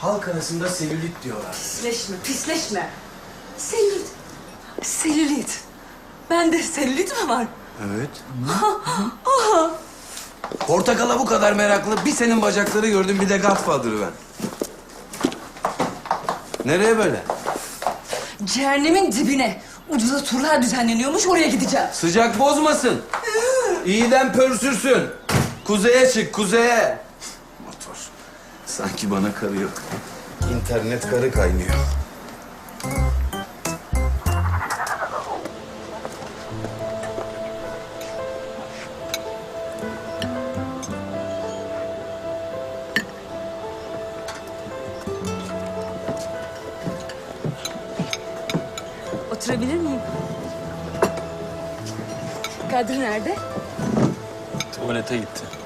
Halk arasında selülit diyorlar. Pisleşme, pisleşme. Selülit. Selülit. Bende selülit mi var? Evet. Portakala bu kadar meraklı. Bir senin bacakları gördüm bir de Godfather'ı ben. Nereye böyle? Cehennemin dibine. Ucuza turlar düzenleniyormuş oraya gideceğim. Sıcak bozmasın. İyiden pörsürsün. Kuzeye çık, kuzeye. Sanki bana karı yok. İnternet karı kaynıyor. Oturabilir miyim? Kadri nerede? Tuvalete gitti.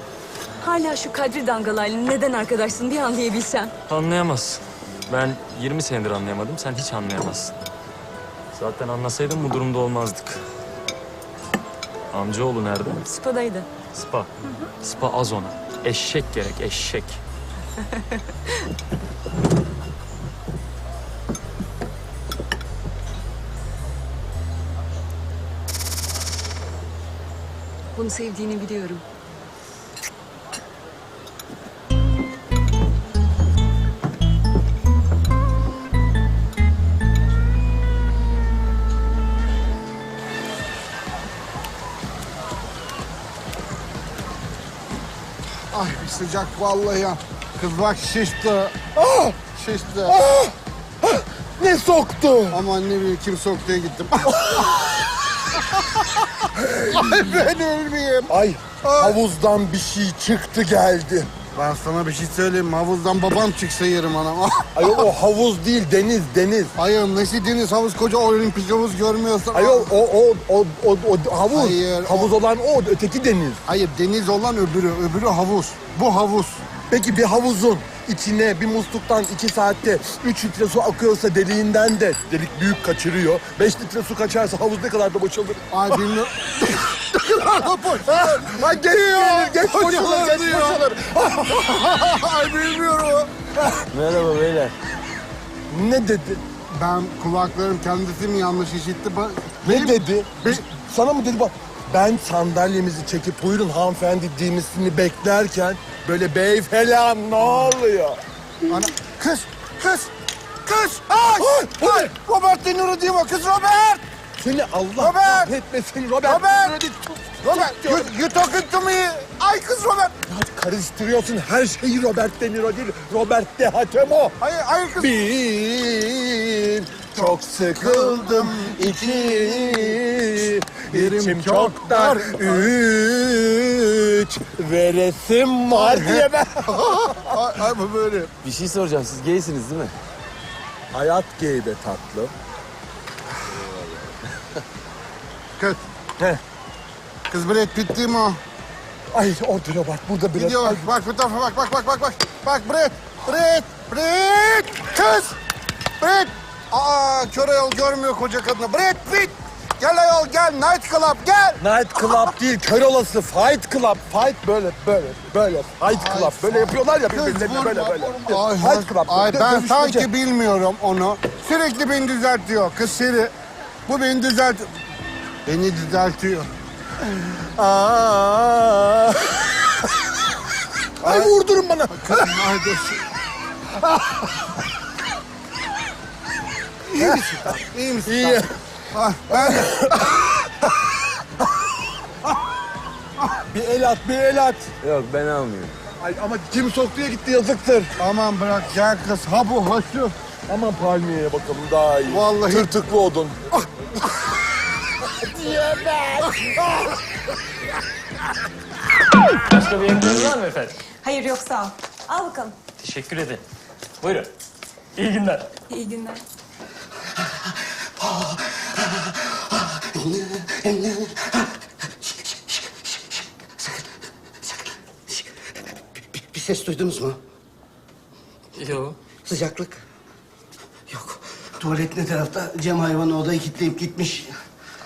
Hala şu Kadri dangalayla neden arkadaşsın bir anlayabilsem. Anlayamazsın. Ben 20 senedir anlayamadım, sen hiç anlayamazsın. Zaten anlasaydım bu durumda olmazdık. Amcaoğlu nerede? Spadaydı. Spa. Spa az ona. Eşek gerek, eşek. Bunu sevdiğini biliyorum. Ay sıcak vallahi ya. Kız bak şişti. Ah! Şişti. Ne soktu? Aman ne bileyim kim soktuya gittim. Ay ben ölmeyeyim. Ay havuzdan bir şey çıktı geldi. Ben sana bir şey söyleyeyim mi? Havuzdan babam çıksa yerim anam. Ayol o havuz değil deniz deniz. Ayol nesi deniz havuz koca olimpik havuz görmüyorsun. Ayol o o o o, o havuz. Hayır, havuz olan o öteki deniz. Hayır deniz olan öbürü. Öbürü havuz. Bu havuz. Peki bir havuzun içine bir musluktan iki saatte üç litre su akıyorsa deliğinden de delik büyük kaçırıyor. Beş litre su kaçarsa havuz ne kadar da boşalır. Ay bilmiyorum. Ay geliyor. Geç boşalır, Boşalır geç boşalır. Ay bilmiyorum. Merhaba beyler. Ne dedi? Ben kulaklarım kendisi mi yanlış işitti? Ba- Ne Benim- dedi? Be- Sana mı dedi bak? Ben sandalyemizi çekip buyurun hanımefendi demesini beklerken böyle bey falan ne oluyor? Ana, kız, kız, kız. Ay, Ay, ay, Robert De Niro değil mi? Kız Robert. Seni Allah Robert! kahretmesin Robert. Robert! Robert, you, you talking to me? Ay kız Robert. Ya karıştırıyorsun her şeyi Robert De Niro değil. Robert De Hatemo. Hayır, hayır kız. Bir, çok sıkıldım. İki, içim çok dar. Üç, veresim var diye ben. Ay, ay bu böyle. Bir şey soracağım. Siz gaysiniz değil mi? Hayat gay be tatlı. Kız. He. Kız Brad Pitt değil mi o? Ay orada Robert burada biraz. Gidiyor. Bak bu tarafa bak, bak, bak, bak, bak. Bak Brad, Brad, Brad. Kız. Brad. Aa, kör ayol görmüyor koca kadını. Brad Pitt. Gel ayol gel. Night Club gel. Night Club değil, kör olası Fight Club. Fight böyle, böyle, böyle. Fight Club. Böyle yapıyorlar ya Kız birbirlerine vurma, böyle, böyle. vurma. Ay, Fight Club. Ay Dö- ben dövüşmece. sanki bilmiyorum onu. Sürekli beni düzeltiyor. Kız seni. Bu beni düzelt... Beni düzeltiyor. Aa. Ay vurdurun bana. Ay dur. İyi misin? İyi misin? İyi. Ah, ben Bir el at, bir el at. Yok ben almıyorum. Ay ama kim soktuya gitti yazıktır. aman bırak gel kız. Ha bu ha şu. Aman palmiyeye bakalım daha iyi. Vallahi- Tırtıklı odun. Başka bir emriniz var mı efendim? Hayır yok sağ ol. Al bakalım. Teşekkür ederim. Buyurun. İyi günler. İyi günler. Bir ses duydunuz mu? Yok. Sıcaklık. Yok. Tuvalet ne tarafta? Cem hayvanı odayı kilitleyip gitmiş.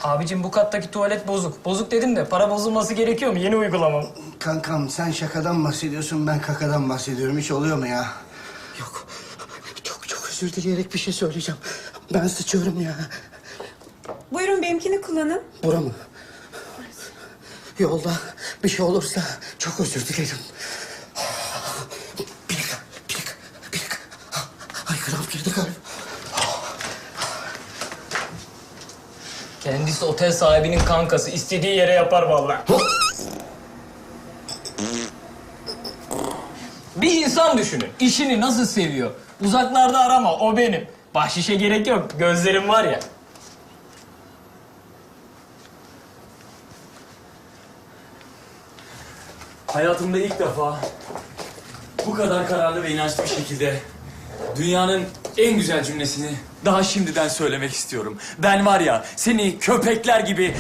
Abicim bu kattaki tuvalet bozuk. Bozuk dedim de para bozulması gerekiyor mu? Yeni uygulamam. Kankam sen şakadan bahsediyorsun ben kakadan bahsediyorum. Hiç oluyor mu ya? Yok. özür dileyerek bir şey söyleyeceğim. Ben sıçıyorum ya. Buyurun benimkini kullanın. Bura mı? Yolda bir şey olursa çok özür dilerim. Bir dakika, bir dakika, bir dakika. Ay kramp girdi galiba. Kendisi otel sahibinin kankası. istediği yere yapar vallahi. Bir insan düşünün. işini nasıl seviyor. Uzaklarda arama. O benim. Bahşişe gerek yok. Gözlerim var ya. Hayatımda ilk defa bu kadar kararlı ve inançlı bir şekilde dünyanın en güzel cümlesini daha şimdiden söylemek istiyorum. Ben var ya seni köpekler gibi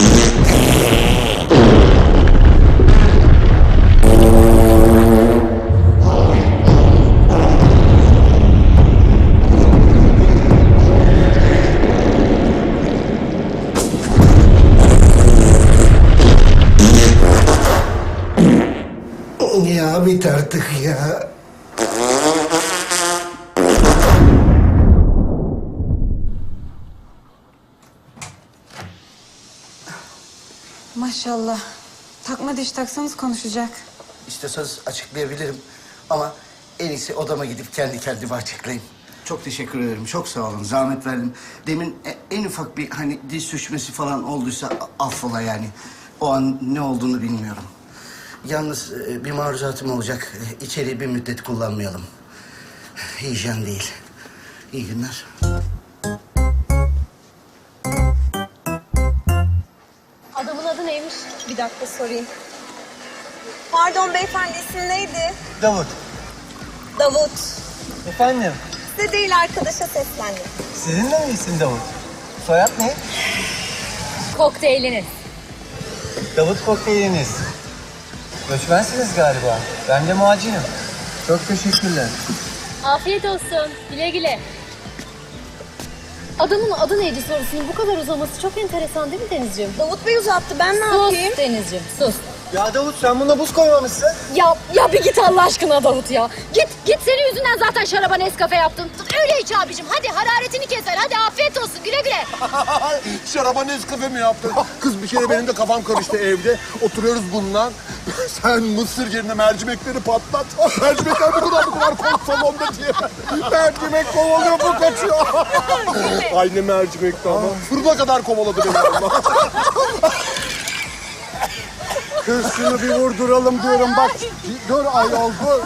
Ya bit artık ya. Maşallah. Takma diş taksanız konuşacak. İstiyorsanız açıklayabilirim ama en iyisi odama gidip kendi kendime açıklayayım. Çok teşekkür ederim. Çok sağ olun. Zahmet verdim. Demin e- en ufak bir hani diz sürçmesi falan olduysa affola yani. O an ne olduğunu bilmiyorum. Yalnız e, bir maruzatım olacak. E, İçeriği bir müddet kullanmayalım. Hijyen değil. İyi günler. Bir dakika sorayım. Pardon beyefendi isim neydi? Davut. Davut. Efendim, Size değil arkadaşa seslendim. sizin de mi isim Davut? Soyad ne? Kokteyliniz. Davut kokteyliniz. Göçmensiniz galiba. Ben de muhacirim. Çok teşekkürler. Afiyet olsun. Güle güle. Adamın adı neydi sorusunun bu kadar uzaması çok enteresan değil mi Denizciğim? Davut Bey uzattı. Ben ne yapayım? Sus Denizciğim sus. Ya Davut sen buna buz koymamışsın. Ya, ya bir git Allah aşkına Davut ya. Git git senin yüzünden zaten şaraba Nescafe yaptın. Öyle iç abicim. Hadi hararetini keser. Hadi afiyet olsun. Güle güle. Şaraba Nescafe mi yaptın? Kız bir kere benim de kafam karıştı evde. Oturuyoruz bundan. Sen mısır yerine mercimekleri patlat. Mercimekler bu kadar bu kadar kol salonda diye. Mercimek kovalıyor bu kaçıyor. Aynı mercimekti ama. Fırına kadar kovaladı beni ama. Kız şunu bir vurduralım diyorum bak. Dur ayol dur.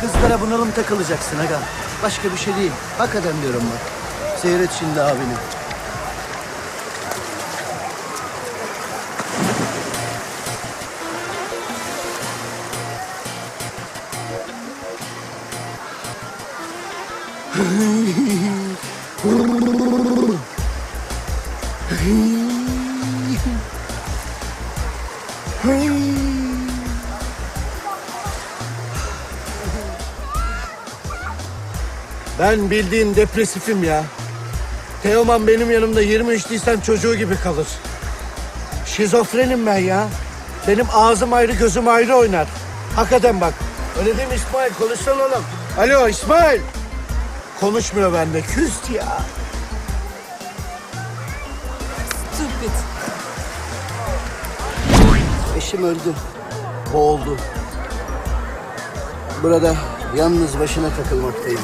Kızlara bunalım takılacaksın aga. Başka bir şey değil. Hakikaten diyorum bak. Seyret şimdi abini. Ben bildiğin depresifim ya. Teoman benim yanımda 23 Nisan çocuğu gibi kalır. Şizofrenim ben ya. Benim ağzım ayrı gözüm ayrı oynar. Hakikaten bak. Öyle değil mi İsmail? Konuşsana oğlum. Alo İsmail. Konuşmuyor bende. Küst ya. Stupid. Eşim öldü. Boğuldu. Burada yalnız başına takılmaktayım.